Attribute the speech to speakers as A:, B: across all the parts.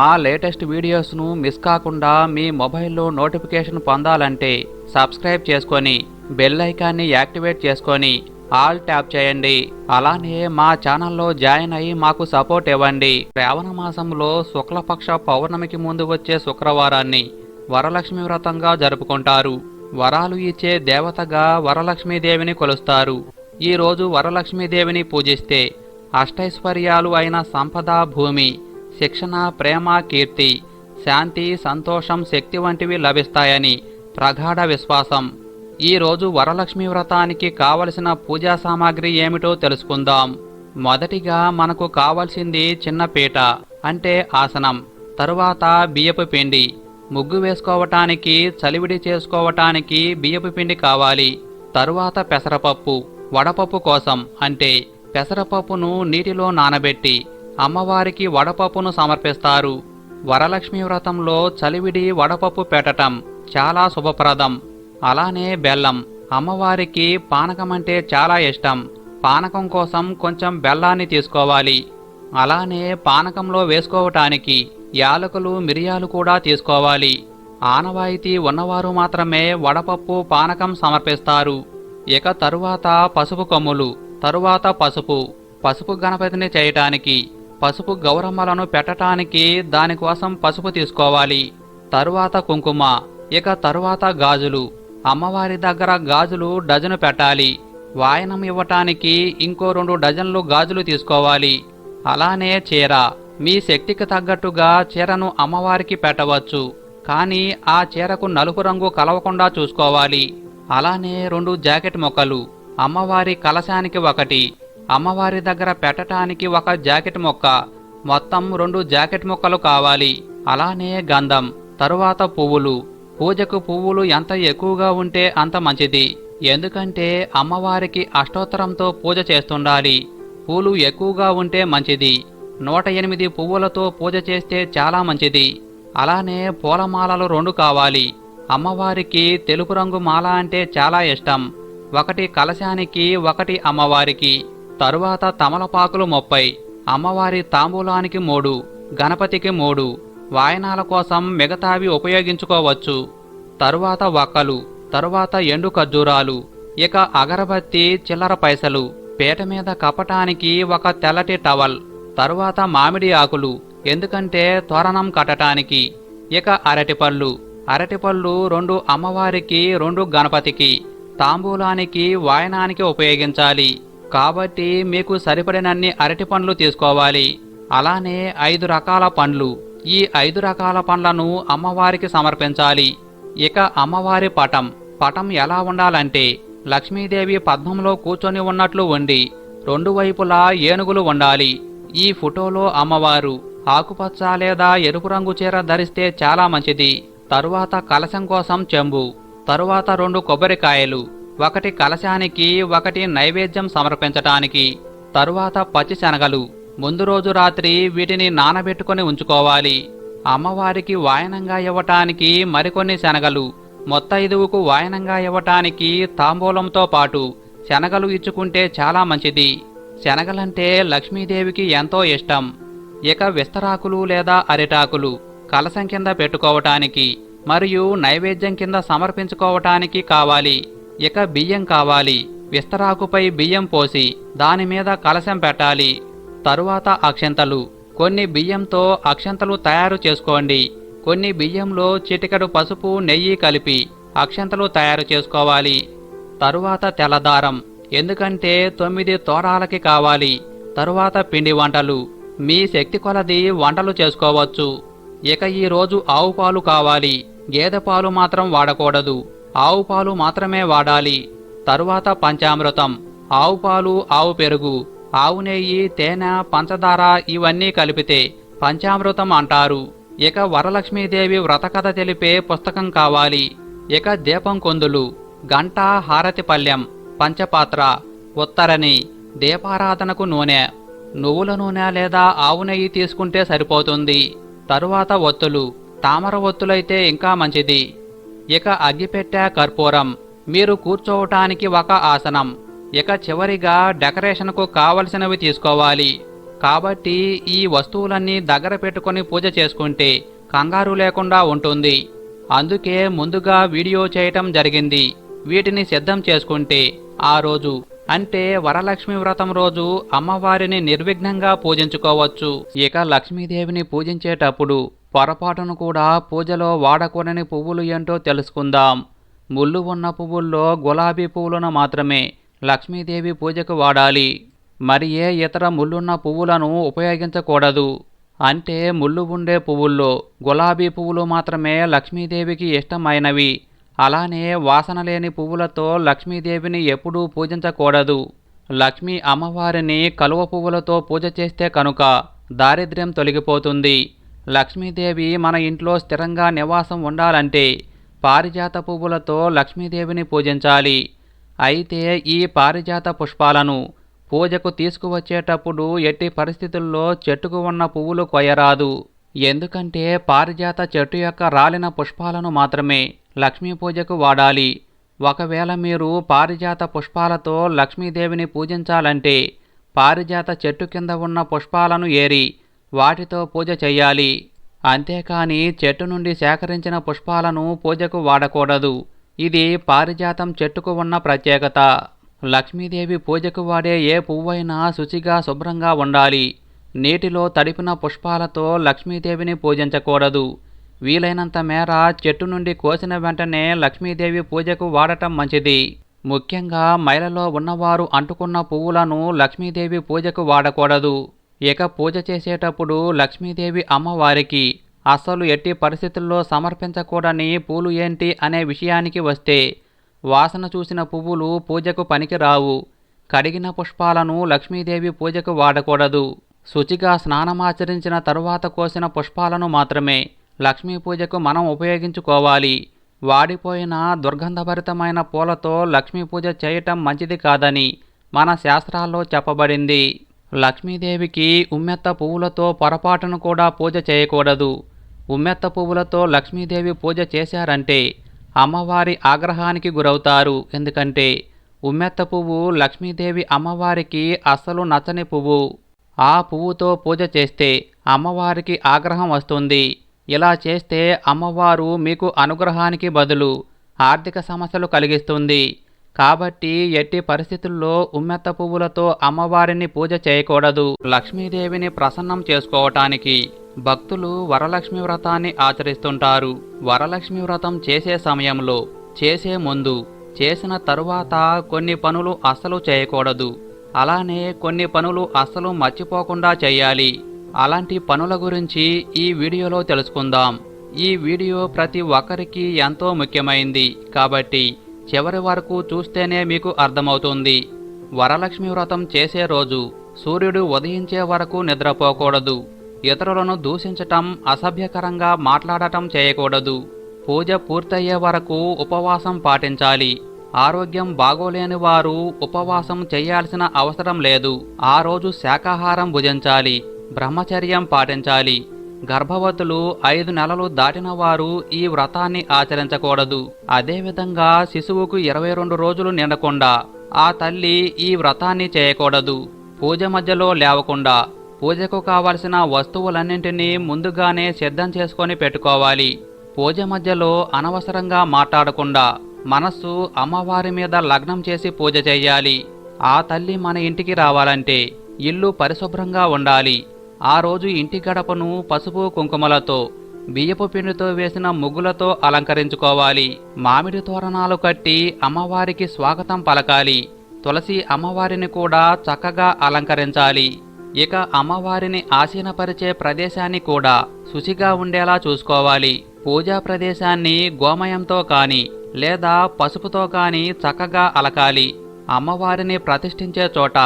A: మా latest వీడియోస్ను miss కాకుండా మీ మొబైల్లో నోటిఫికేషన్ పొందాలంటే సబ్స్క్రైబ్ చేసుకొని బెల్ ఐకాన్ని యాక్టివేట్ చేసుకొని ఆల్ ట్యాప్ చేయండి. అలానే మా ఛానల్లో జాయిన్ అయ్యి మాకు సపోర్ట్ ఇవ్వండి. శ్రావణ మాసంలో శుక్లపక్ష పౌర్ణమికి ముందు వచ్చే శుక్రవారాన్ని వరలక్ష్మి వ్రతంగా జరుపుకుంటారు. వరాలు ఇచ్చే దేవతగా వరలక్ష్మీదేవిని కొలుస్తారు. ఈరోజు వరలక్ష్మీదేవిని పూజిస్తే అష్టైశ్వర్యాలు అయిన సంపద భూమి శిక్షణ ప్రేమ కీర్తి శాంతి సంతోషం శక్తి వంటివి లభిస్తాయని ప్రగాఢ విశ్వాసం. ఈరోజు వరలక్ష్మి వ్రతానికి కావలసిన పూజా సామాగ్రి ఏమిటో తెలుసుకుందాం. మొదటిగా మనకు కావలసింది చిన్న పీట అంటే ఆసనం తరువాత బియ్యపు పిండి. ముగ్గు వేసుకోవటానికి చలివిడి చేసుకోవటానికి బియ్యపు పిండి కావాలి. తరువాత పెసరపప్పు వడపప్పు కోసం అంటే పెసరపప్పును నీటిలో నానబెట్టి అమ్మవారికి వడపప్పును సమర్పిస్తారు. వరలక్ష్మి వ్రతంలో చలివిడి వడపప్పు పెట్టటం చాలా శుభప్రదం. అలానే బెల్లం. అమ్మవారికి పానకం అంటే చాలా ఇష్టం. పానకం కోసం కొంచెం బెల్లాన్ని తీసుకోవాలి. అలానే పానకంలో వేసుకోవటానికి యాలకులు మిరియాలు కూడా తీసుకోవాలి. ఆనవాయితీ ఉన్నవారు మాత్రమే వడపప్పు పానకం సమర్పిస్తారు. ఇక తరువాత పసుపు కొమ్ములు తరువాత పసుపు. పసుపు గణపతిని చేయటానికి పసుపు గౌరమ్మలను పెట్టటానికి దానికోసం పసుపు తీసుకోవాలి. తరువాత కుంకుమ ఇక తరువాత గాజులు. అమ్మవారి దగ్గర గాజులు డజను పెట్టాలి. వాయనం ఇవ్వటానికి ఇంకో రెండు డజన్లు గాజులు తీసుకోవాలి. అలానే చీర మీ శక్తికి తగ్గట్టుగా చీరను అమ్మవారికి పెట్టవచ్చు. కానీ ఆ చీరకు నలుపు రంగు కలవకుండా చూసుకోవాలి. అలానే రెండు జాకెట్ మొక్కలు అమ్మవారి కలశానికి ఒకటి. అమ్మవారి దగ్గర పెట్టటానికి ఒక జాకెట్ మొక్క. మొత్తం రెండు జాకెట్ మొక్కలు కావాలి. అలానే గంధం తరువాత పువ్వులు. పూజకు పువ్వులు ఎంత ఎక్కువగా ఉంటే అంత మంచిది. ఎందుకంటే అమ్మవారికి అష్టోత్తరంతో పూజ చేస్తుండాలి. పూలు ఎక్కువగా ఉంటే మంచిది. నూట ఎనిమిది పువ్వులతో పూజ చేస్తే చాలా మంచిది. అలానే పూలమాలలు రెండు కావాలి. అమ్మవారికి తెలుపు రంగు మాల అంటే చాలా ఇష్టం. ఒకటి కలశానికి ఒకటి అమ్మవారికి. తరువాత తమలపాకులు ముప్పై అమ్మవారి తాంబూలానికి మూడు గణపతికి మూడు వాయనాల కోసం మిగతావి ఉపయోగించుకోవచ్చు. తరువాత వక్కలు తరువాత ఎండు ఖర్జూరాలు ఇక అగరబత్తి చిల్లర పైసలు పీట మీద కప్పటానికి ఒక తెల్లటి టవల్ తరువాత మామిడి ఆకులు ఎందుకంటే తోరణం కట్టటానికి ఇక అరటిపళ్ళు అరటిపళ్ళు రెండు అమ్మవారికి రెండు గణపతికి తాంబూలానికి వాయనానికి ఉపయోగించాలి. కాబట్టి మీకు సరిపడినన్ని అరటి పండ్లు తీసుకోవాలి. అలానే ఐదు రకాల పండ్లు. ఈ ఐదు రకాల పండ్లను అమ్మవారికి సమర్పించాలి. ఇక అమ్మవారి పటం. పటం ఎలా ఉండాలంటే లక్ష్మీదేవి పద్మంలో కూర్చొని ఉన్నట్లు ఉండి రెండు వైపులా ఏనుగులు ఉండాలి. ఈ ఫోటోలో అమ్మవారు ఆకుపచ్చ లేదా ఎరుపు రంగు చీర ధరిస్తే చాలా మంచిది. తరువాత కలశం కోసం చెంబు. తరువాత రెండు కొబ్బరికాయలు. ఒకటి కలశానికి ఒకటి నైవేద్యం సమర్పించటానికి తరువాత పచ్చి శనగలు ముందు రోజు రాత్రి వీటిని నానబెట్టుకొని ఉంచుకోవాలి. అమ్మవారికి వాయనంగా ఇవ్వటానికి మరికొన్ని శనగలు మొత్తైదువుకు వాయనంగా ఇవ్వటానికి తాంబూలంతో పాటు శనగలు ఇచ్చుకుంటే చాలా మంచిది. శనగలంటే లక్ష్మీదేవికి ఎంతో ఇష్టం. ఇక విస్తరాకులు లేదా అరిటాకులు కలసం కింద పెట్టుకోవటానికి మరియు నైవేద్యం కింద సమర్పించుకోవటానికి కావాలి. ఇక బియ్యం కావాలి. విస్తరాకుపై బియ్యం పోసి దాని మీద కలశం పెట్టాలి. తరువాత అక్షంతలు. కొన్ని బియ్యంతో అక్షంతలు తయారు చేసుకోండి. కొన్ని బియ్యంలో చిటికడు పసుపు నెయ్యి కలిపి అక్షంతలు తయారు చేసుకోవాలి. తరువాత తెల్లదారం. ఎందుకంటే తొమ్మిది తోరాలకి కావాలి. తరువాత పిండి వంటలు. మీ శక్తి కొలది వంటలు చేసుకోవచ్చు. ఇక ఈరోజు ఆవు పాలు కావాలి. గేదె పాలు మాత్రం వాడకూడదు. ఆవు పాలు మాత్రమే వాడాలి. తరువాత పంచామృతం. ఆవు పాలు ఆవు పెరుగు ఆవు నెయ్యి తేనె పంచదార ఇవన్నీ కలిపితే పంచామృతం అంటారు. ఇక వరలక్ష్మీదేవి వ్రతకథ తెలిపే పుస్తకం కావాలి. ఇక దీపం కొందులు గంట హారతి పళ్ళెం పంచపాత్ర ఉత్తరని దీపారాధనకు నూనె నువ్వుల నూనె లేదా ఆవు నెయ్యి తీసుకుంటే సరిపోతుంది. తరువాత ఒత్తులు తామర ఒత్తులైతే ఇంకా మంచిది. ఇక అగ్గిపెట్టె కర్పూరం. మీరు కూర్చోవటానికి ఒక ఆసనం. ఇక చివరిగా డెకరేషన్కు కావలసినవి తీసుకోవాలి. కాబట్టి ఈ వస్తువులన్నీ దగ్గర పెట్టుకొని పూజ చేసుకుంటే కంగారు లేకుండా ఉంటుంది. అందుకే ముందుగా వీడియో చేయటం జరిగింది. వీటిని సిద్ధం చేసుకుంటే ఆ రోజు అంటే వరలక్ష్మి వ్రతం రోజు అమ్మవారిని నిర్విఘ్నంగా పూజించుకోవచ్చు. ఇక లక్ష్మీదేవిని పూజించేటప్పుడు పొరపాటును కూడా పూజలో వాడకూడని పువ్వులు ఏంటో తెలుసుకుందాం. ముళ్ళు ఉన్న పువ్వుల్లో గులాబీ పువ్వులను మాత్రమే లక్ష్మీదేవి పూజకు వాడాలి. మరి ఏ ఇతర ముళ్ళున్న పువ్వులను ఉపయోగించకూడదు. అంటే ముళ్ళు ఉండే పువ్వుల్లో గులాబీ పువ్వులు మాత్రమే లక్ష్మీదేవికి ఇష్టమైనవి. అలానే వాసన లేని పువ్వులతో లక్ష్మీదేవిని ఎప్పుడూ పూజించకూడదు. లక్ష్మీ అమ్మవారిని కలువ పువ్వులతో పూజ చేస్తే కనుక దారిద్ర్యం తొలగిపోతుంది. లక్ష్మీదేవి మన ఇంట్లో స్థిరంగా నివాసం ఉండాలంటే పారిజాత పువ్వులతో లక్ష్మీదేవిని పూజించాలి. అయితే ఈ పారిజాత పుష్పాలను పూజకు తీసుకువచ్చేటప్పుడు ఎట్టి పరిస్థితుల్లో చెట్టుకు ఉన్న పువ్వులు కొయ్యరాదు ఎందుకంటే పారిజాత చెట్టు యొక్క రాలిన పుష్పాలను మాత్రమే లక్ష్మీ పూజకు వాడాలి. ఒకవేళ మీరు పారిజాత పుష్పాలతో లక్ష్మీదేవిని పూజించాలంటే పారిజాత చెట్టు కింద ఉన్న పుష్పాలను ఏరి వాటితో పూజ చెయ్యాలి. అంతేకాని చెట్టు నుండి సేకరించిన పుష్పాలను పూజకు వాడకూడదు. ఇది పారిజాతం చెట్టుకు ఉన్న ప్రత్యేకత. లక్ష్మీదేవి పూజకు వాడే ఏ పువ్వైనా శుచిగా శుభ్రంగా ఉండాలి. నీటిలో తడిపిన పుష్పాలతో లక్ష్మీదేవిని పూజించకూడదు. వీలైనంత మేర చెట్టు నుండి కోసిన వెంటనే లక్ష్మీదేవి పూజకు వాడటం మంచిది. ముఖ్యంగా మైలలో ఉన్నవారు అంటుకున్న పువ్వులను లక్ష్మీదేవి పూజకు వాడకూడదు. ఇక పూజ చేసేటప్పుడు లక్ష్మీదేవి అమ్మవారికి అస్సలు ఎట్టి పరిస్థితుల్లో సమర్పించకూడని పూలు ఏంటి అనే విషయానికి వస్తే వాసన చూసిన పువ్వులు పూజకు పనికిరావు. కడిగిన పుష్పాలను లక్ష్మీదేవి పూజకు వాడకూడదు. శుచిగా స్నానమాచరించిన తరువాత కోసిన పుష్పాలను మాత్రమే లక్ష్మీ పూజకు మనం ఉపయోగించుకోవాలి. వాడిపోయిన దుర్గంధభరితమైన పూలతో లక్ష్మీ పూజ చేయటం మంచిది కాదని మన శాస్త్రాల్లో చెప్పబడింది. లక్ష్మీదేవికి ఉమ్మెత్త పువ్వులతో పొరపాటును కూడా పూజ చేయకూడదు. ఉమ్మెత్త పువ్వులతో లక్ష్మీదేవి పూజ చేశారంటే అమ్మవారి ఆగ్రహానికి గురవుతారు. ఎందుకంటే ఉమ్మెత్త పువ్వు లక్ష్మీదేవి అమ్మవారికి అస్సలు నచ్చని పువ్వు. ఆ పువ్వుతో పూజ చేస్తే అమ్మవారికి ఆగ్రహం వస్తుంది. ఇలా చేస్తే అమ్మవారు మీకు అనుగ్రహానికి బదులు ఆర్థిక సమస్యలు కలిగిస్తుంది. కాబట్టి ఎట్టి పరిస్థితుల్లో ఉమ్మెత్త పువ్వులతో అమ్మవారిని పూజ చేయకూడదు. లక్ష్మీదేవిని ప్రసన్నం చేసుకోవటానికి భక్తులు వరలక్ష్మి వ్రతాన్ని ఆచరిస్తుంటారు. వరలక్ష్మి వ్రతం చేసే సమయంలో చేసే ముందు చేసిన తరువాత కొన్ని పనులు అస్సలు చేయకూడదు. అలానే కొన్ని పనులు అస్సలు మర్చిపోకుండా చేయాలి. అలాంటి పనుల గురించి ఈ వీడియోలో తెలుసుకుందాం. ఈ వీడియో ప్రతి ఒక్కరికి ఎంతో ముఖ్యమైంది. కాబట్టి చివరి వరకు చూస్తేనే మీకు అర్థమవుతుంది. వరలక్ష్మి వ్రతం చేసే రోజు సూర్యుడు ఉదయించే వరకు నిద్రపోకూడదు. ఇతరులను దూషించటం అసభ్యకరంగా మాట్లాడటం చేయకూడదు. పూజ పూర్తయ్యే వరకు ఉపవాసం పాటించాలి. ఆరోగ్యం బాగోలేని వారు ఉపవాసం చేయాల్సిన అవసరం లేదు. ఆ రోజు శాకాహారం భుజించాలి బ్రహ్మచర్యం పాటించాలి. గర్భవతులు ఐదు నెలలు దాటిన వారు ఈ వ్రతాన్ని ఆచరించకూడదు. అదేవిధంగా శిశువుకు ఇరవై రెండు రోజులు నిండకుండా ఆ తల్లి ఈ వ్రతాన్ని చేయకూడదు. పూజ మధ్యలో లేవకుండా పూజకు కావలసిన వస్తువులన్నింటినీ ముందుగానే సిద్ధం చేసుకొని పెట్టుకోవాలి. పూజ మధ్యలో అనవసరంగా మాట్లాడకుండా మనస్సు అమ్మవారి మీద లగ్నం చేసి పూజ చేయాలి. ఆ తల్లి మన ఇంటికి రావాలంటే ఇల్లు పరిశుభ్రంగా ఉండాలి. ఆ రోజు ఇంటి గడపను పసుపు కుంకుమలతో బియ్యపు పిండితో వేసిన ముగ్గులతో అలంకరించుకోవాలి. మామిడి తోరణాలు కట్టి అమ్మవారికి స్వాగతం పలకాలి. తులసి అమ్మవారిని కూడా చక్కగా అలంకరించాలి. ఇక అమ్మవారిని ఆసీనపరిచే ప్రదేశాన్ని కూడా శుచిగా ఉండేలా చూసుకోవాలి. పూజా ప్రదేశాన్ని గోమయంతో కాని లేదా పసుపుతో కాని చక్కగా అలకాలి. అమ్మవారిని ప్రతిష్ఠించే చోట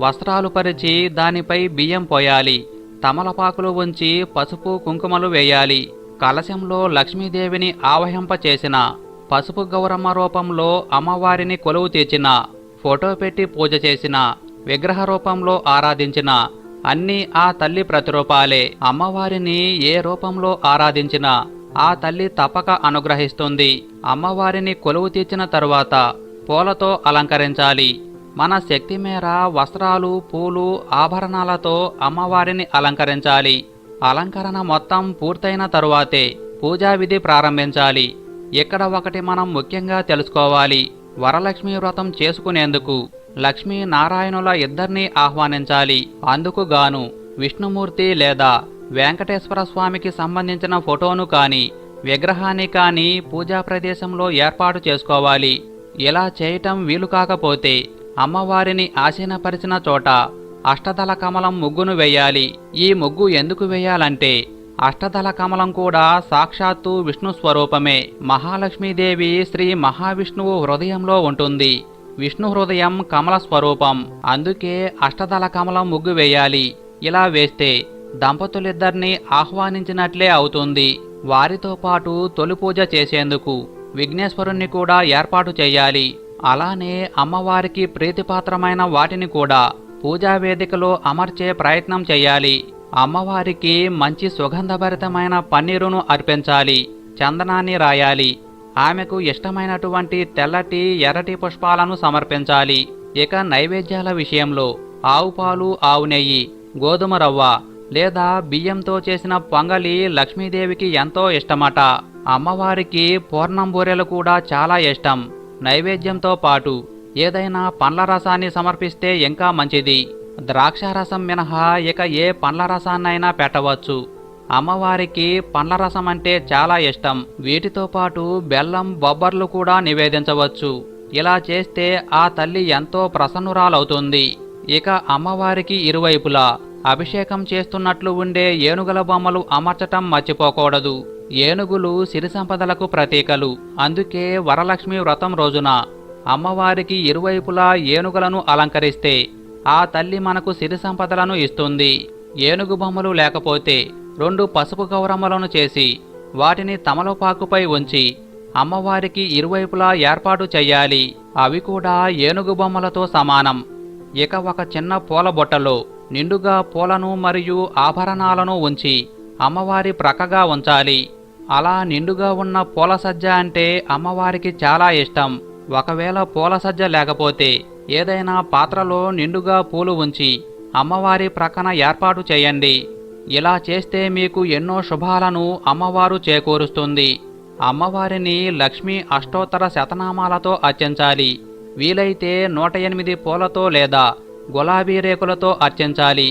A: వస్త్రాలు పరిచి దానిపై బియ్యం పోయాలి. తమలపాకులు ఉంచి పసుపు కుంకుమలు వేయాలి. కలశంలో లక్ష్మీదేవిని ఆవహింపచేసిన పసుపు గౌరమ్మ రూపంలో అమ్మవారిని కొలువు తీర్చిన ఫోటో పెట్టి పూజ చేసిన విగ్రహ రూపంలో ఆరాధించిన అన్నీ ఆ తల్లి ప్రతిరూపాలే. అమ్మవారిని ఏ రూపంలో ఆరాధించినా ఆ తల్లి తప్పక అనుగ్రహిస్తుంది. అమ్మవారిని కొలువు తీర్చిన తరువాత పూలతో అలంకరించాలి. మన శక్తి మేర వస్త్రాలు పూలు ఆభరణాలతో అమ్మవారిని అలంకరించాలి. అలంకరణ మొత్తం పూర్తయిన తరువాతే పూజా విధి ప్రారంభించాలి. ఇక్కడ ఒకటి మనం ముఖ్యంగా తెలుసుకోవాలి. వరలక్ష్మి వ్రతం చేసుకునేందుకు లక్ష్మీ నారాయణుల ఇద్దరిని ఆహ్వానించాలి. అందుకు గాను విష్ణుమూర్తి లేదా వెంకటేశ్వర స్వామికి సంబంధించిన ఫోటోను కానీ విగ్రహాన్ని కానీ పూజా ప్రదేశంలో ఏర్పాటు చేసుకోవాలి. ఇలా చేయటం వీలు కాకపోతే అమ్మవారిని ఆసీనపరిచిన చోట అష్టదళ కమలం ముగ్గును వేయాలి. ఈ ముగ్గు ఎందుకు వేయాలంటే అష్టదళ కమలం కూడా సాక్షాత్తు విష్ణు స్వరూపమే. మహాలక్ష్మీదేవి శ్రీ మహావిష్ణువు హృదయంలో ఉంటుంది. విష్ణు హృదయం కమల స్వరూపం. అందుకే అష్టదళ కమలం ముగ్గు వేయాలి. ఇలా వేస్తే దంపతులిద్దరిని ఆహ్వానించినట్లే అవుతుంది. వారితో పాటు తొలి పూజ చేసేందుకు విఘ్నేశ్వరుణ్ణి కూడా ఏర్పాటు చేయాలి. అలానే అమ్మవారికి ప్రీతిపాత్రమైన వాటిని కూడా పూజా వేదికలో అమర్చే ప్రయత్నం చేయాలి. అమ్మవారికి మంచి సుగంధభరితమైన పన్నీరును అర్పించాలి. చందనాన్ని రాయాలి. ఆమెకు ఇష్టమైనటువంటి తెల్లటి ఎర్రటి పుష్పాలను సమర్పించాలి. ఇక నైవేద్యాల విషయంలో ఆవు పాలు ఆవు నెయ్యి గోధుమ రవ్వ లేదా బియ్యంతో చేసిన పొంగలి లక్ష్మీదేవికి ఎంతో ఇష్టమట. అమ్మవారికి పూర్ణం బూరెలు కూడా చాలా ఇష్టం. నైవేద్యంతో పాటు ఏదైనా పండ్ల రసాన్ని సమర్పిస్తే ఇంకా మంచిది. ద్రాక్ష రసం మినహా ఇక ఏ పండ్ల రసాన్నైనా పెట్టవచ్చు. అమ్మవారికి పండ్ల రసం అంటే చాలా ఇష్టం. వీటితో పాటు బెల్లం బొబ్బర్లు కూడా నివేదించవచ్చు. ఇలా చేస్తే ఆ తల్లి ఎంతో ప్రసన్నురాలవుతుంది. ఇక అమ్మవారికి ఇరువైపులా అభిషేకం చేస్తున్నట్లు ఉండే ఏనుగుల బొమ్మలు అమర్చటం మర్చిపోకూడదు. ఏనుగులు సిరి సంపదలకు ప్రతీకలు. అందుకే వరలక్ష్మి వ్రతం రోజున అమ్మవారికి ఇరువైపులా ఏనుగులను అలంకరిస్తే ఆ తల్లి మనకు సిరి సంపదలను ఇస్తుంది. ఏనుగు బొమ్మలు లేకపోతే రెండు పసుపు గౌరమ్మలను చేసి వాటిని తమలపాకుపై ఉంచి అమ్మవారికి ఇరువైపులా ఏర్పాటు చెయ్యాలి. అవి కూడా ఏనుగు బొమ్మలతో సమానం. ఇక ఒక చిన్న పూల బొట్టలో నిండుగా పూలను మరియు ఆభరణాలను ఉంచి అమ్మవారి ప్రక్కగా ఉంచాలి. అలా నిండుగా ఉన్న పూల సజ్జ అంటే అమ్మవారికి చాలా ఇష్టం. ఒకవేళ పూల సజ్జ లేకపోతే ఏదైనా పాత్రలో నిండుగా పూలు ఉంచి అమ్మవారి ప్రక్కన ఏర్పాటు చేయండి. ఇలా చేస్తే మీకు ఎన్నో శుభాలను అమ్మవారు చేకూరుస్తుంది. అమ్మవారిని లక్ష్మీ అష్టోత్తర శతనామాలతో అర్చించాలి. వీలైతే నూట ఎనిమిది పూలతో లేదా గులాబీ రేకులతో అర్చించాలి.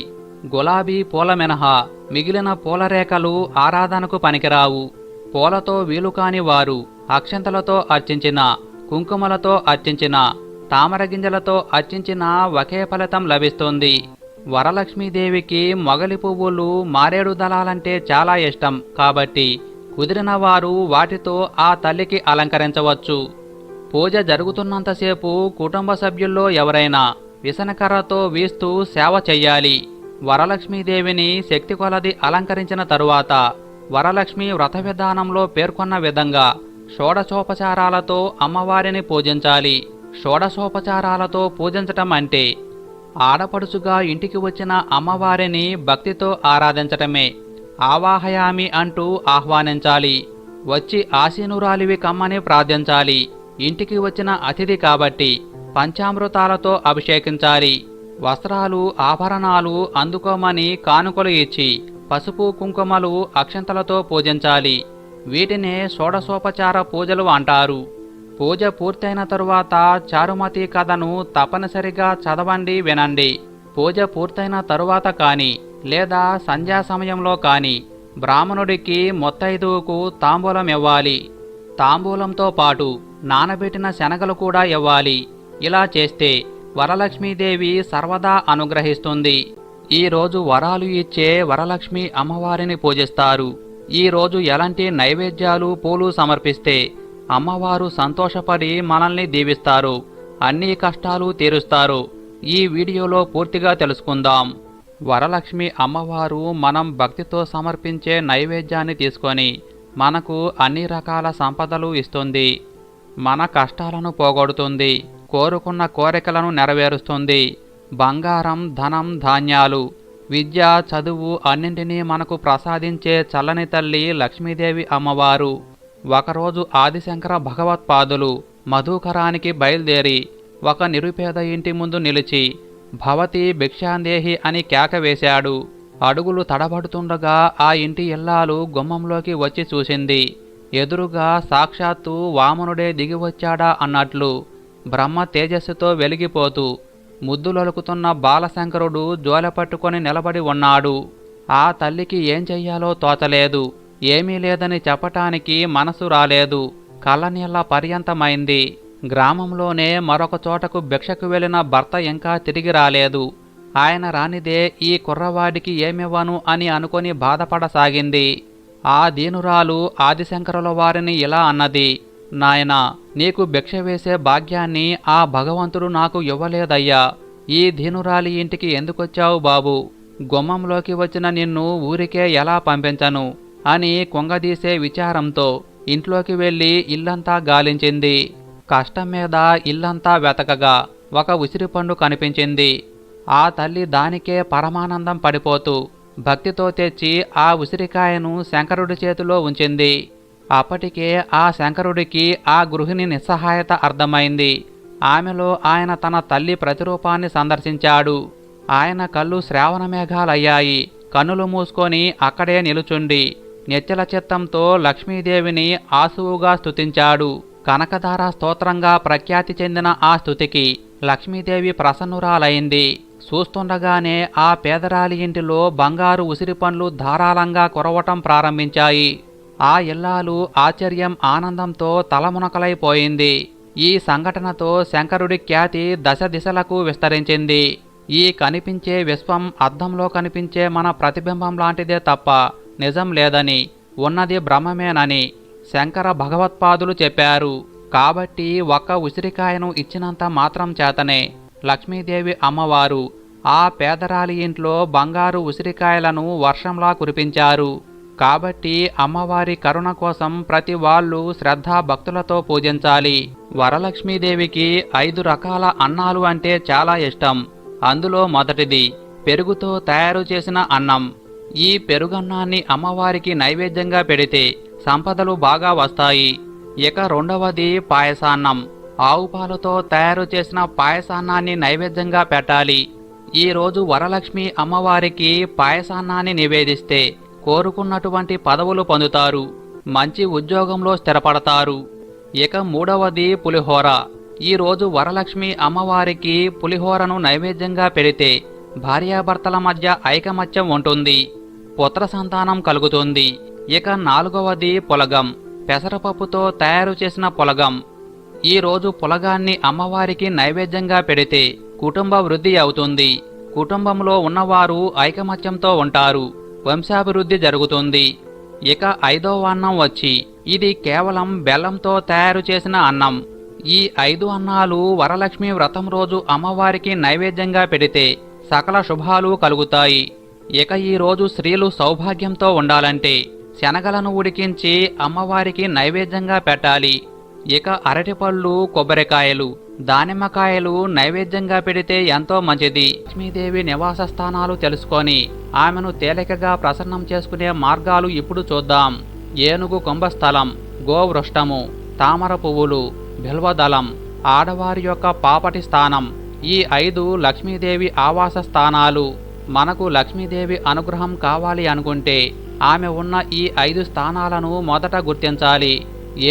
A: గులాబీ పూల మినహా మిగిలిన పూల రేఖలు ఆరాధనకు పనికిరావు. పూలతో వీలుకాని వారు అక్షంతలతో అర్చించిన కుంకుమలతో అర్చించిన తామర గింజలతో అర్చించిన ఒకే ఫలితం లభిస్తుంది. వరలక్ష్మీదేవికి మొగలి పువ్వులు మారేడు దళాలంటే చాలా ఇష్టం. కాబట్టి కుదిరిన వారు వాటితో ఆ తల్లికి అలంకరించవచ్చు. పూజ జరుగుతున్నంతసేపు కుటుంబ సభ్యుల్లో ఎవరైనా విసనకర్రతో వీస్తూ సేవ చెయ్యాలి. వరలక్ష్మీదేవిని శక్తి కొలది అలంకరించిన తరువాత వరలక్ష్మి వ్రత విధానంలో పేర్కొన్న విధంగా షోడశోపచారాలతో అమ్మవారిని పూజించాలి. షోడశోపచారాలతో పూజించటం అంటే ఆడపడుచుగా ఇంటికి వచ్చిన అమ్మవారిని భక్తితో ఆరాధించటమే. ఆవాహయామి అంటూ ఆహ్వానించాలి. వచ్చి ఆశీనురాలివి కమ్మని ప్రార్థించాలి. ఇంటికి వచ్చిన అతిథి కాబట్టి పంచామృతాలతో అభిషేకించాలి. వస్త్రాలు ఆభరణాలు అందుకోమని కానుకలు ఇచ్చి పసుపు కుంకుమలు అక్షంతలతో పూజించాలి. వీటినే షోడశోపచార పూజలు అంటారు. పూజ పూర్తయిన తరువాత చారుమతి కథను తప్పనిసరిగా చదవండి వినండి. పూజ పూర్తయిన తరువాత కానీ లేదా సంధ్యా సమయంలో కానీ బ్రాహ్మణుడికి మొత్తైదువుకు తాంబూలం ఇవ్వాలి. తాంబూలంతో పాటు నానబెట్టిన శనగలు కూడా ఇవ్వాలి. ఇలా చేస్తే వరలక్ష్మీదేవి సర్వదా అనుగ్రహిస్తుంది. ఈరోజు వరాలు ఇచ్చే వరలక్ష్మి అమ్మవారిని పూజిస్తారు. ఈరోజు ఎలాంటి నైవేద్యాలు పూలు సమర్పిస్తే అమ్మవారు సంతోషపడి మనల్ని దీవిస్తారు అన్ని కష్టాలు తీరుస్తారు. ఈ వీడియోలో పూర్తిగా తెలుసుకుందాం. వరలక్ష్మి అమ్మవారు మనం భక్తితో సమర్పించే నైవేద్యాన్ని తీసుకొని మనకు అన్ని రకాల సంపదలు ఇస్తుంది మన కష్టాలను పోగొడుతుంది కోరుకున్న కోరికలను నెరవేరుస్తుంది. బంగారం ధనం ధాన్యాలు. విద్య చదువు అన్నింటినీ మనకు ప్రసాదించే చల్లని తల్లి లక్ష్మీదేవి అమ్మవారు. ఒకరోజు ఆదిశంకర భగవత్పాదులు మధుకరానికి బయలుదేరి ఒక నిరుపేద ఇంటి ముందు నిలిచి భవతి భిక్షాందేహి అని కేక వేశాడు. అడుగులు తడబడుతుండగా ఆ ఇంటి ఇల్లాలు గుమ్మంలోకి వచ్చి చూసింది. ఎదురుగా సాక్షాత్తు వామనుడే దిగివచ్చాడా అన్నట్లు బ్రహ్మ తేజస్సుతో వెలిగిపోతూ ముద్దులొలుకుతున్న బాలశంకరుడు జోల పట్టుకొని నిలబడి ఉన్నాడు. ఆ తల్లికి ఏం చెయ్యాలో తోచలేదు. ఏమీ లేదని చెప్పటానికి మనసు రాలేదు. కళ్ళనీళ్ళ పర్యంతమైంది. గ్రామంలోనే మరొక చోటకు భిక్షకు వెళ్ళిన భర్త ఇంకా తిరిగి రాలేదు. ఆయన రానిదే ఈ కుర్రవాడికి ఏమివ్వను అని అనుకొని బాధపడసాగింది. ఆ దీనురాలు ఆదిశంకరుల వారిని ఇలా అన్నది నాయనా నీకు భిక్ష వేసే భాగ్యాన్ని ఆ భగవంతుడు నాకు ఇవ్వలేదయ్యా. ఈ దీనురాలి ఇంటికి ఎందుకొచ్చావు బాబు? గుమ్మంలోకి వచ్చిన నిన్ను ఊరికే ఎలా పంపించను? అని కొంగదీసే విచారంతో ఇంట్లోకి వెళ్ళి ఇల్లంతా గాలించింది. కష్టం మీద ఇల్లంతా వెతకగా ఒక ఉసిరిపండు కనిపించింది. ఆ తల్లి దానికే పరమానందం పడిపోతూ భక్తితో తెచ్చి ఆ ఉసిరికాయను శంకరుడి చేతిలో ఉంచింది. అప్పటికే ఆ శంకరుడికి ఆ గృహిణి నిస్సహాయత అర్థమైంది. ఆమెలో ఆయన తన తల్లి ప్రతిరూపాన్ని సందర్శించాడు. ఆయన కళ్ళు శ్రావణ మేఘాలయ్యాయి కన్నులు మూసుకొని అక్కడే నిలుచుండి. నెత్తెల చిత్తంతో లక్ష్మీదేవిని ఆసువుగా స్తుతించాడు. కనకధార స్తోత్రంగా ప్రఖ్యాతి చెందిన ఆ స్థుతికి లక్ష్మీదేవి ప్రసన్నురాలైంది. చూస్తుండగానే ఆ పేదరాలి ఇంటిలో బంగారు ఉసిరి పండ్లు ధారాళంగా కురవటం ప్రారంభించాయి. ఆ ఇల్లాలు ఆశ్చర్యం ఆనందంతో తలమునకలైపోయింది. ఈ సంఘటనతో శంకరుడి ఖ్యాతి దశ దిశలకు విస్తరించింది. ఈ కనిపించే విశ్వం అద్దంలో కనిపించే మన ప్రతిబింబం లాంటిదే తప్ప నిజం లేదని ఉన్నది భ్రమమేనని శంకర భగవత్పాదులు చెప్పారు. కాబట్టి ఒక్క ఉసిరికాయను ఇచ్చినంత మాత్రం చేతనే లక్ష్మీదేవి అమ్మవారు ఆ పేదరాలి ఇంట్లో బంగారు ఉసిరికాయలను వర్షంలా కురిపించారు. కాబట్టి అమ్మవారి కరుణ కోసం ప్రతి వాళ్ళు శ్రద్ధా భక్తులతో పూజించాలి. వరలక్ష్మీదేవికి ఐదు రకాల అన్నాలు అంటే చాలా ఇష్టం. అందులో మొదటిది పెరుగుతో తయారు చేసిన అన్నం. ఈ పెరుగన్నాన్ని అమ్మవారికి నైవేద్యంగా పెడితే సంపదలు బాగా వస్తాయి. ఇక రెండవది పాయసాన్నం. ఆవు పాలతో తయారు చేసిన పాయసాన్నాన్ని నైవేద్యంగా పెట్టాలి. ఈరోజు వరలక్ష్మి అమ్మవారికి పాయసాన్నాన్ని నివేదిస్తే కోరుకున్నటువంటి పదవులు పొందుతారు. మంచి ఉద్యోగంలో స్థిరపడతారు. ఇక మూడవది పులిహోర. ఈ రోజు వరలక్ష్మి అమ్మవారికి పులిహోరను నైవేద్యంగా పెడితే భార్యాభర్తల మధ్య ఐకమత్యం ఉంటుంది. పుత్ర సంతానం కలుగుతుంది. ఇక నాలుగవది పొలగం. పెసరపప్పుతో తయారు చేసిన పొలగం. ఈరోజు పొలగాన్ని అమ్మవారికి నైవేద్యంగా పెడితే కుటుంబ వృద్ధి అవుతుంది. కుటుంబంలో ఉన్నవారు ఐకమత్యంతో ఉంటారు. వంశాభివృద్ధి జరుగుతుంది. ఇక ఐదో అన్నం వచ్చి ఇది కేవలం బెల్లంతో తయారు చేసిన అన్నం. ఈ ఐదు అన్నాలు వరలక్ష్మి వ్రతం రోజు అమ్మవారికి నైవేద్యంగా పెడితే సకల శుభాలు కలుగుతాయి. ఇక ఈ రోజు స్త్రీలు సౌభాగ్యంతో ఉండాలంటే శనగలను ఉడికించి అమ్మవారికి నైవేద్యంగా పెట్టాలి. ఇక అరటిపళ్ళు కొబ్బరికాయలు దానిమ్మకాయలు నైవేద్యంగా పెడితే ఎంతో మంచిది. లక్ష్మీదేవి నివాస స్థానాలు తెలుసుకొని ఆమెను తేలికగా ప్రసన్నం చేసుకునే మార్గాలు ఇప్పుడు చూద్దాం. ఏనుగు కుంభస్థలం గోవృష్టము తామర పువ్వులు బిల్వదళం ఆడవారి యొక్క పాపటి స్థానం ఈ ఐదు లక్ష్మీదేవి ఆవాస స్థానాలు. మనకు లక్ష్మీదేవి అనుగ్రహం కావాలి అనుకుంటే ఆమె ఉన్న ఈ ఐదు స్థానాలను మొదట గుర్తించాలి.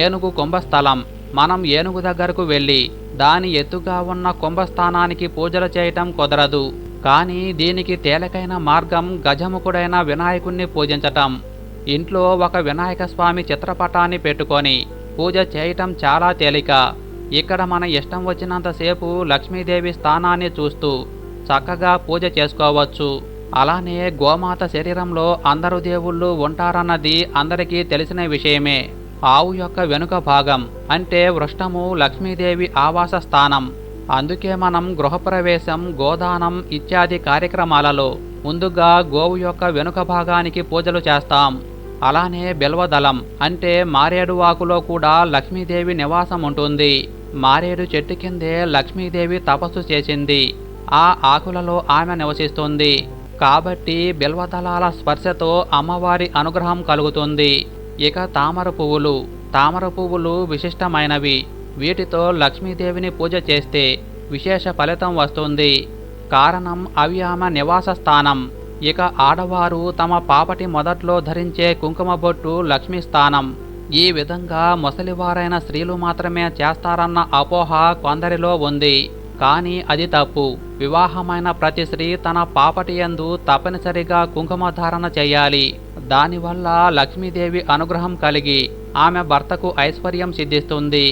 A: ఏనుగు కుంభస్థలం మనం ఏనుగు దగ్గరకు వెళ్ళి దాని ఎత్తుగా ఉన్న కుంభస్థానానికి పూజలు చేయటం కుదరదు. కానీ దీనికి తేలికైన మార్గం గజముఖుడైన వినాయకుణ్ణి పూజించటం. ఇంట్లో ఒక వినాయక స్వామి చిత్రపటాన్ని పెట్టుకొని పూజ చేయటం చాలా తేలిక. ఇక్కడ మన ఇష్టం వచ్చినంతసేపు లక్ష్మీదేవి స్థానాన్ని చూస్తూ చక్కగా పూజ చేసుకోవచ్చు. అలానే గోమాత శరీరంలో అందరు దేవుళ్ళు ఉంటారన్నది అందరికీ తెలిసిన విషయమే. ఆవు యొక్క వెనుక భాగం అంటే వృష్టము లక్ష్మీదేవి ఆవాస స్థానం. అందుకే మనం గృహప్రవేశం గోదానం ఇత్యాది కార్యక్రమాలలో ముందుగా గోవు యొక్క వెనుక భాగానికి పూజలు చేస్తాం. అలానే బిల్వదళం అంటే మారేడు ఆకులో కూడా లక్ష్మీదేవి నివాసం ఉంటుంది. మారేడు చెట్టు కిందే లక్ష్మీదేవి తపస్సు చేసింది. ఆ ఆకులలో ఆమె నివసిస్తుంది. కాబట్టి బిల్వదళాల స్పర్శతో అమ్మవారి అనుగ్రహం కలుగుతుంది. ఇక తామర పువ్వులు. తామర పువ్వులు విశిష్టమైనవి. వీటితో లక్ష్మీదేవిని పూజ చేస్తే విశేష ఫలితం వస్తుంది. కారణం అవి ఆమె నివాస స్థానం. ఇక ఆడవారు తమ పాపటి మొదట్లో ధరించే కుంకుమ బొట్టు లక్ష్మీ స్థానం. ఈ విధంగా ముసలివారైన స్త్రీలు మాత్రమే చేస్తారన్న అపోహ కొందరిలో ఉంది. కానీ అది తప్పు. వివాహమైన ప్రతి స్త్రీ తన పాపటి యందు తప్పనిసరిగా కుంకుమ ధారణ చేయాలి. దానివల్ల లక్ష్మీదేవి అనుగ్రహం కలిగి ఆమె భర్తకు ఐశ్వర్యం సిద్ధిస్తుంది.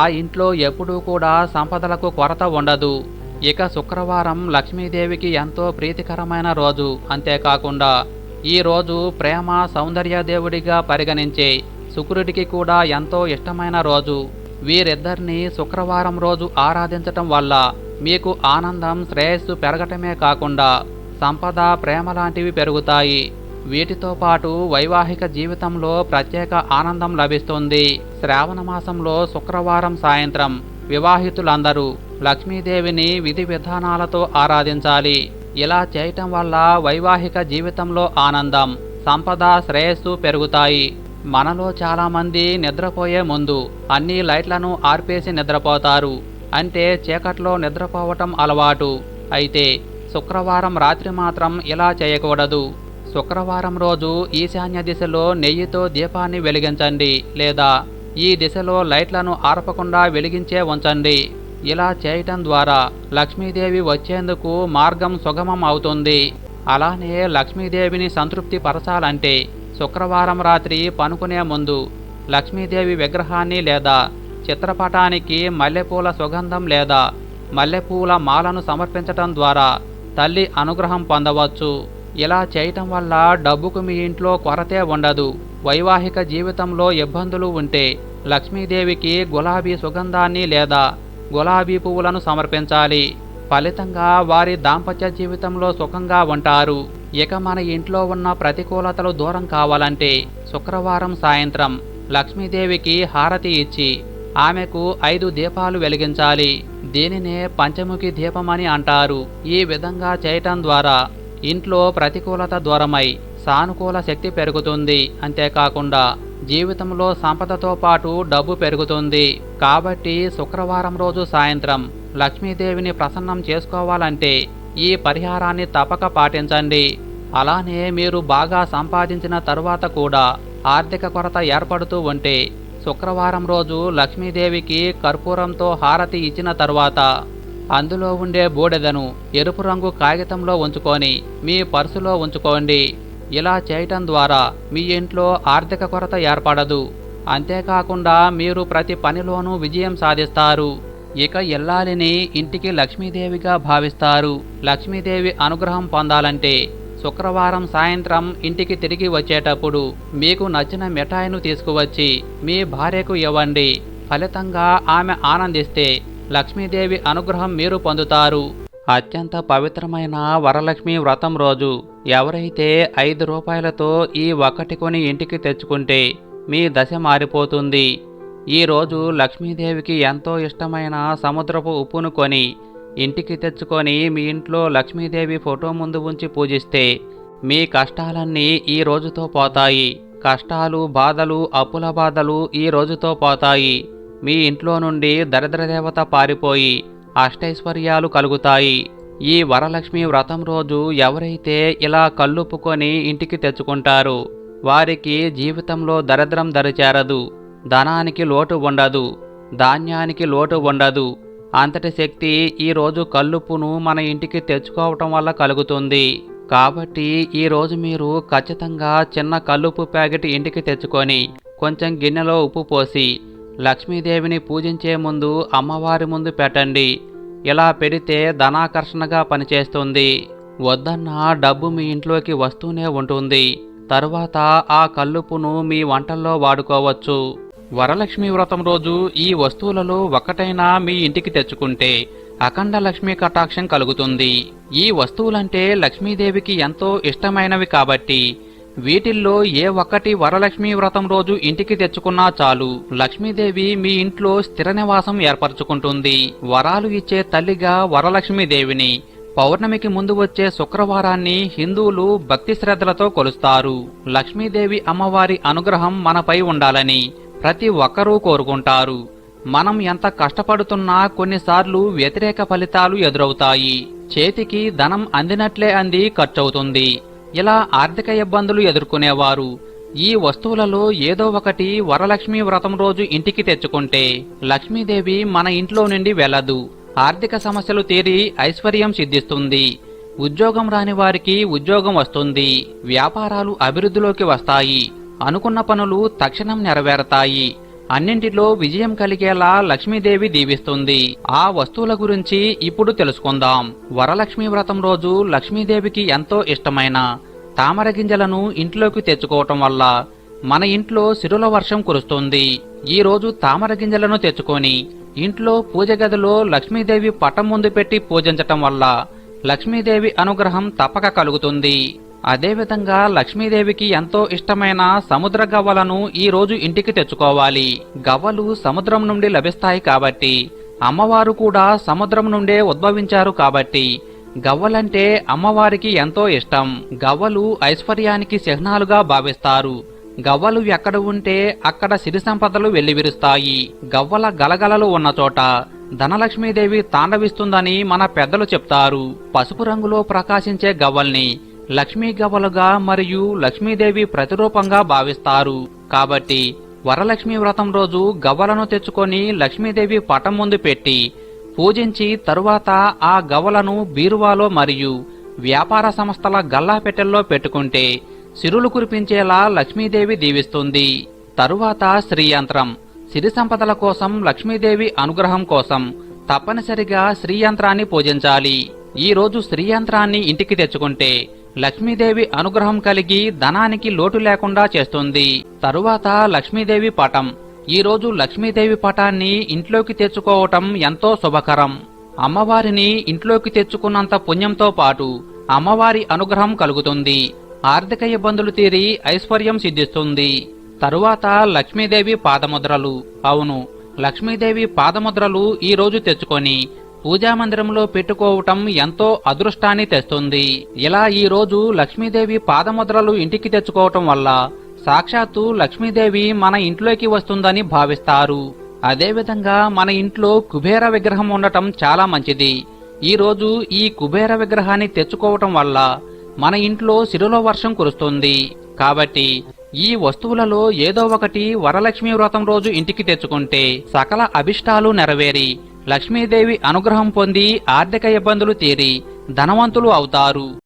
A: ఆ ఇంట్లో ఎప్పుడూ కూడా సంపదలకు కొరత ఉండదు. ఇక శుక్రవారం లక్ష్మీదేవికి ఎంతో ప్రీతికరమైన రోజు అంతేకాకుండా ఈ రోజు ప్రేమ సౌందర్య దేవుడిగా పరిగణించే శుక్రుడికి కూడా ఎంతో ఇష్టమైన రోజు. వీరిద్దరిని శుక్రవారం రోజు ఆరాధించటం వల్ల మీకు ఆనందం శ్రేయస్సు పెరగటమే కాకుండా సంపద ప్రేమ లాంటివి పెరుగుతాయి. వీటితో పాటు వైవాహిక జీవితంలో ప్రత్యేక ఆనందం లభిస్తుంది. శ్రావణ మాసంలో శుక్రవారం సాయంత్రం వివాహితులందరూ లక్ష్మీదేవిని విధి విధానాలతో ఆరాధించాలి. ఇలా చేయటం వల్ల వైవాహిక జీవితంలో ఆనందం సంపద శ్రేయస్సు పెరుగుతాయి. మనలో చాలామంది నిద్రపోయే ముందు అన్ని లైట్లను ఆర్పేసి నిద్రపోతారు. అంటే చీకట్లో నిద్రపోవటం అలవాటు. అయితే శుక్రవారం రాత్రి మాత్రం ఇలా చేయకూడదు. శుక్రవారం రోజు ఈశాన్య దిశలో నెయ్యితో దీపాన్ని వెలిగించండి లేదా ఈ దిశలో లైట్లను ఆర్పకుండా వెలిగించే ఉంచండి. ఇలా చేయటం ద్వారా లక్ష్మీదేవి వచ్చేందుకు మార్గం సుగమం అవుతుంది. అలానే లక్ష్మీదేవిని సంతృప్తి పరచాలంటే శుక్రవారం రాత్రి పనుకునే ముందు లక్ష్మీదేవి విగ్రహాన్ని లేదా చిత్రపటానికి మల్లెపూల సుగంధం లేదా మల్లెపూల మాలను సమర్పించటం ద్వారా తల్లి అనుగ్రహం పొందవచ్చు. ఇలా చేయటం వల్ల డబ్బుకు మీ ఇంట్లో కొరతే ఉండదు. వైవాహిక జీవితంలో ఇబ్బందులు ఉంటే లక్ష్మీదేవికి గులాబీ సుగంధాన్ని లేదా గులాబీ పువ్వులను సమర్పించాలి. ఫలితంగా వారి దాంపత్య జీవితంలో సుఖంగా ఉంటారు. ఇక మన ఇంట్లో ఉన్న ప్రతికూలతలు దూరం కావాలంటే శుక్రవారం సాయంత్రం లక్ష్మీదేవికి హారతి ఇచ్చి ఆమెకు ఐదు దీపాలు వెలిగించాలి. దీనినే పంచముఖి దీపమని అంటారు. ఈ విధంగా చేయటం ద్వారా ఇంట్లో ప్రతికూలత దూరమై సానుకూల శక్తి పెరుగుతుంది. అంతేకాకుండా జీవితంలో సంపదతో పాటు డబ్బు పెరుగుతుంది. కాబట్టి శుక్రవారం రోజు సాయంత్రం లక్ష్మీదేవిని ప్రసన్నం చేసుకోవాలంటే ఈ పరిహారాన్ని తప్పక పాటించండి. అలానే మీరు బాగా సంపాదించిన తరువాత కూడా ఆర్థిక కొరత ఏర్పడుతూ ఉంటే శుక్రవారం రోజు లక్ష్మీదేవికి కర్పూరంతో హారతి ఇచ్చిన తర్వాత అందులో ఉండే బూడిదను ఎరుపు రంగు కాగితంలో ఉంచుకొని మీ పర్సులో ఉంచుకోండి. ఇలా చేయటం ద్వారా మీ ఇంట్లో ఆర్థిక కొరత ఏర్పడదు. అంతేకాకుండా మీరు ప్రతి పనిలోనూ విజయం సాధిస్తారు. ఇక ఇల్లాలిని ఇంటికి లక్ష్మీదేవిగా భావిస్తారు. లక్ష్మీదేవి అనుగ్రహం పొందాలంటే శుక్రవారం సాయంత్రం ఇంటికి తిరిగి వచ్చేటప్పుడు మీకు నచ్చిన మిఠాయిను తీసుకువచ్చి మీ భార్యకు ఇవ్వండి. ఫలితంగా ఆమె ఆనందిస్తే లక్ష్మీదేవి అనుగ్రహం మీరు పొందుతారు. అత్యంత పవిత్రమైన వరలక్ష్మి వ్రతం రోజు. ఎవరైతే ఐదు రూపాయలతో ఈ ఒక్కటి కొని ఇంటికి తెచ్చుకుంటే మీ దశ మారిపోతుంది. ఈ రోజు లక్ష్మీదేవికి ఎంతో ఇష్టమైన సముద్రపు ఉప్పును కొని ఇంటికి తెచ్చుకొని మీ ఇంట్లో లక్ష్మీదేవి ఫోటో ముందు ఉంచి పూజిస్తే మీ కష్టాలన్నీ ఈ రోజుతో పోతాయి. కష్టాలు బాధలు అప్పుల బాధలు ఈ రోజుతో పోతాయి. మీ ఇంట్లో నుండి దరిద్ర దేవత పారిపోయి అష్టైశ్వర్యాలు కలుగుతాయి. ఈ వరలక్ష్మి వ్రతం రోజు ఎవరైతే ఇలా కళ్ళుప్పుకొని ఇంటికి తెచ్చుకుంటారో వారికి జీవితంలో దరిద్రం దరిచేరదు ధనానికి లోటు ఉండదు ధాన్యానికి లోటు ఉండదు. అంతటి శక్తి ఈరోజు కల్లుప్పును మన ఇంటికి తెచ్చుకోవటం వల్ల కలుగుతుంది. కాబట్టి ఈరోజు మీరు ఖచ్చితంగా చిన్న కల్లుపు ప్యాకెట్ ఇంటికి తెచ్చుకొని కొంచెం గిన్నెలో ఉప్పు పోసి లక్ష్మీదేవిని పూజించే ముందు అమ్మవారి ముందు పెట్టండి. ఇలా పెడితే ధనాకర్షణగా పనిచేస్తుంది. వద్దన్న డబ్బు మీ ఇంట్లోకి వస్తూనే ఉంటుంది. తరువాత ఆ కల్లుపును మీ వంటల్లో వాడుకోవచ్చు. వరలక్ష్మి వ్రతం రోజు ఈ వస్తువులలో ఒకటైనా మీ ఇంటికి తెచ్చుకుంటే అఖండ లక్ష్మీ కటాక్షం కలుగుతుంది. ఈ వస్తువులంటే లక్ష్మీదేవికి ఎంతో ఇష్టమైనవి కాబట్టి వీటిల్లో ఏ ఒక్కటి వరలక్ష్మి వ్రతం రోజు ఇంటికి తెచ్చుకున్నా చాలు. లక్ష్మీదేవి మీ ఇంట్లో స్థిర నివాసం ఏర్పరచుకుంటుంది. వరాలు ఇచ్చే తల్లిగా వరలక్ష్మీదేవిని. పౌర్ణమికి ముందు వచ్చే శుక్రవారాన్ని హిందువులు భక్తి శ్రద్ధలతో కొలుస్తారు. లక్ష్మీదేవి అమ్మవారి అనుగ్రహం మనపై ఉండాలని ప్రతి ఒక్కరూ కోరుకుంటారు. మనం ఎంత కష్టపడుతున్నా కొన్నిసార్లు వ్యతిరేక ఫలితాలు ఎదురవుతాయి. చేతికి ధనం అందినట్లే అంది ఖర్చవుతుంది. ఇలా ఆర్థిక ఇబ్బందులు ఎదుర్కొనేవారు. ఈ వస్తువులలో ఏదో ఒకటి వరలక్ష్మి వ్రతం రోజు ఇంటికి తెచ్చుకుంటే లక్ష్మీదేవి మన ఇంట్లో నుండి వెళ్ళదు. ఆర్థిక సమస్యలు తీరి ఐశ్వర్యం సిద్ధిస్తుంది. ఉద్యోగం రాని వారికి ఉద్యోగం వస్తుంది. వ్యాపారాలు అభివృద్ధిలోకి వస్తాయి. అనుకున్న పనులు తక్షణం నెరవేరతాయి. అన్నింటిలో విజయం కలిగేలా లక్ష్మీదేవి దీవిస్తుంది. ఆ వస్తువుల గురించి ఇప్పుడు తెలుసుకుందాం. వరలక్ష్మి వ్రతం రోజు లక్ష్మీదేవికి ఎంతో ఇష్టమైన తామర గింజలను ఇంట్లోకి తెచ్చుకోవటం వల్ల మన ఇంట్లో సిరుల వర్షం కురుస్తుంది. ఈ రోజు తామర గింజలను తెచ్చుకొని ఇంట్లో పూజ గదిలో లక్ష్మీదేవి పటం ముందు పెట్టి పూజించటం వల్ల లక్ష్మీదేవి అనుగ్రహం తప్పక కలుగుతుంది. అదేవిధంగా లక్ష్మీదేవికి ఎంతో ఇష్టమైన సముద్ర గవ్వలను ఈ రోజు ఇంటికి తెచ్చుకోవాలి. గవ్వలు సముద్రం నుండి లభిస్తాయి కాబట్టి అమ్మవారు కూడా సముద్రం నుండే ఉద్భవించారు కాబట్టి గవ్వలంటే అమ్మవారికి ఎంతో ఇష్టం. గవ్వలు ఐశ్వర్యానికి చిహ్నాలుగా భావిస్తారు. గవ్వలు ఎక్కడ ఉంటే అక్కడ సిరి సంపదలు వెల్లివిరుస్తాయి. గవ్వల గలగలలు ఉన్న చోట ధనలక్ష్మీదేవి తాండవిస్తుందని మన పెద్దలు చెప్తారు. పసుపు రంగులో ప్రకాశించే గవ్వల్ని లక్ష్మీ గవలుగా మరియు లక్ష్మీదేవి ప్రతిరూపంగా భావిస్తారు. కాబట్టి వరలక్ష్మి వ్రతం రోజు గవ్వలను తెచ్చుకొని లక్ష్మీదేవి పటం ముందు పెట్టి పూజించి తరువాత ఆ గవ్వలను బీరువాలో మరియు వ్యాపార సంస్థల గల్లాపెట్టెల్లో పెట్టుకుంటే సిరులు కురిపించేలా లక్ష్మీదేవి దీవిస్తుంది. తరువాత శ్రీయంత్రం. సిరి సంపదల కోసం లక్ష్మీదేవి అనుగ్రహం కోసం తప్పనిసరిగా శ్రీయంత్రాన్ని పూజించాలి. ఈరోజు రోజు శ్రీయంత్రాన్ని ఇంటికి తెచ్చుకుంటే లక్ష్మీదేవి అనుగ్రహం కలిగి ధనానికి లోటు లేకుండా చేస్తుంది. తరువాత లక్ష్మీదేవి పటం. ఈరోజు లక్ష్మీదేవి పటాన్ని ఇంట్లోకి తెచ్చుకోవటం ఎంతో శుభకరం. అమ్మవారిని ఇంట్లోకి తెచ్చుకున్నంత పుణ్యంతో పాటు అమ్మవారి అనుగ్రహం కలుగుతుంది. ఆర్థిక ఇబ్బందులు తీరి ఐశ్వర్యం సిద్ధిస్తుంది. తరువాత లక్ష్మీదేవి పాదముద్రలు. అవును లక్ష్మీదేవి పాదముద్రలు ఈరోజు తెచ్చుకొని పూజా మందిరంలో పెట్టుకోవటం ఎంతో అదృష్టాన్ని తెస్తుంది. ఇలా ఈ రోజు లక్ష్మీదేవి పాదముద్రలు ఇంటికి తెచ్చుకోవటం వల్ల సాక్షాత్తు లక్ష్మీదేవి మన ఇంట్లోకి వస్తుందని భావిస్తారు. అదేవిధంగా మన ఇంట్లో కుబేర విగ్రహం ఉండటం చాలా మంచిది. ఈ రోజు ఈ కుబేర విగ్రహాన్ని తెచ్చుకోవటం వల్ల మన ఇంట్లో సిరులో వర్షం కురుస్తుంది. కాబట్టి ఈ వస్తువులలో ఏదో ఒకటి వరలక్ష్మి వ్రతం రోజు ఇంటికి తెచ్చుకుంటే సకల అభిష్టాలు నెరవేరి లక్ష్మీదేవి అనుగ్రహం పొంది ఆర్థిక ఇబ్బందులు తీరి ధనవంతులు అవుతారు.